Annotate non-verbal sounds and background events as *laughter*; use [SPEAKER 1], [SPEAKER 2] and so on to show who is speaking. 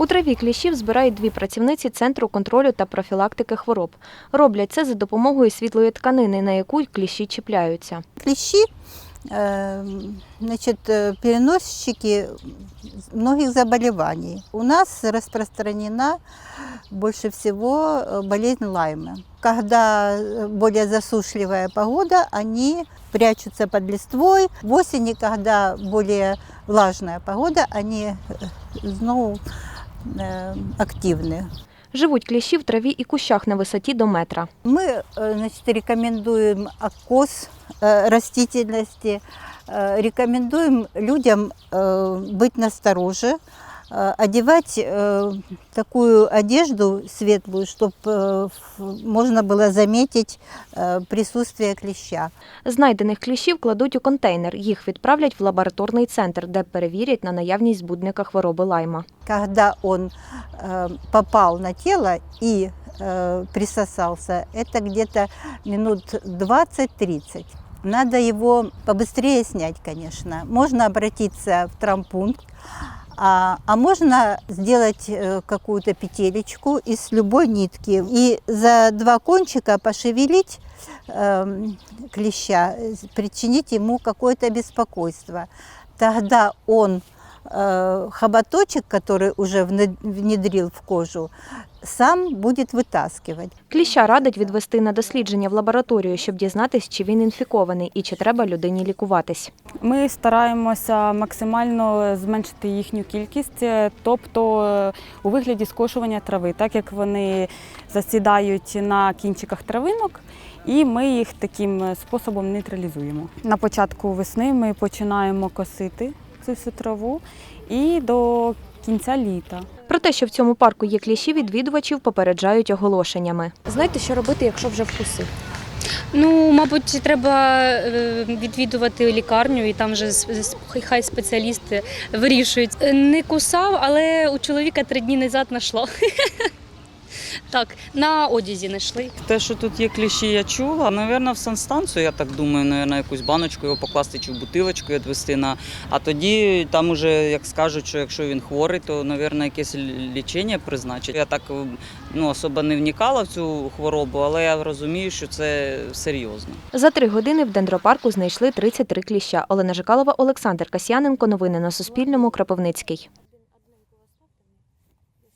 [SPEAKER 1] У траві кліщів збирають дві працівниці Центру контролю та профілактики хвороб. Роблять це за допомогою світлої тканини, на яку кліщі чіпляються.
[SPEAKER 2] Клещи, э, значит, э, переносчики многих заболеваний. У нас распространена больше всего э, болезнь Лайма. Когда э, более засушливая погода, они прячутся под листвой. В осени, когда более влажная погода, они э, знову э, активны.
[SPEAKER 1] Живуть кліщі в траві і кущах на висоті до метра.
[SPEAKER 2] Мы э, значит, рекомендуем окос э, растительности, э, рекомендуем людям э, быть настороже, э, одевать э, такую одежду светлую, чтобы можно было заметить э, присутствие клеща.
[SPEAKER 1] Знайдених кліщів кладуть у контейнер. Їх відправлять в лабораторний центр, де перевірять на наявність збудника хвороби лайма.
[SPEAKER 2] Когда он э, попал на тело и э, присосался, это где-то минут 20-30. Надо его побыстрее снять, конечно. Можно обратиться в травмпункт, а, а можно сделать э, какую-то петелечку из любой нитки и за два кончика пошевелить эм, клеща, э, причинить ему какое-то беспокойство. Тогда он э, хоботочек, который уже вне- внедрил в кожу, сам будет вытаскивать.
[SPEAKER 1] Кліща радять відвести на дослідження в лабораторію, щоб дізнатись, чи він інфікований і чи треба людині лікуватись.
[SPEAKER 3] Ми стараємося максимально зменшити їхню кількість, е, тобто е, у вигляді скошування трави, так як вони засідають на кінчиках травинок, і ми їх таким е, способом нейтралізуємо. На початку весни ми починаємо косити цю всю траву і до кінця літа.
[SPEAKER 1] Про те, що в цьому парку є кліщі, відвідувачів попереджають оголошеннями.
[SPEAKER 4] Знаєте, що робити, якщо вже вкусив?
[SPEAKER 5] Ну, мабуть, треба е, відвідувати лікарню, і там вже хай спеціалісти вирішують. Е, Не кусав, але у чоловіка три дні назад знайшло. *laughs* Так, на одязі знайшли.
[SPEAKER 6] Те, що тут є кліщі, я чула. Навірно, в санстанцію, я так думаю, навірно, якусь баночку його покласти чи в бутилочку відвести на. А тоді там уже, як скажуть, що якщо він хворий, то, навірно, якесь лічення призначить. Я так ну, особо не вникала в цю хворобу, але я розумію, що це серйозно.
[SPEAKER 1] За три години в дендропарку знайшли 33 кліща. Олена Жикалова, Олександр Касьяненко. Новини на Суспільному. Кропивницький.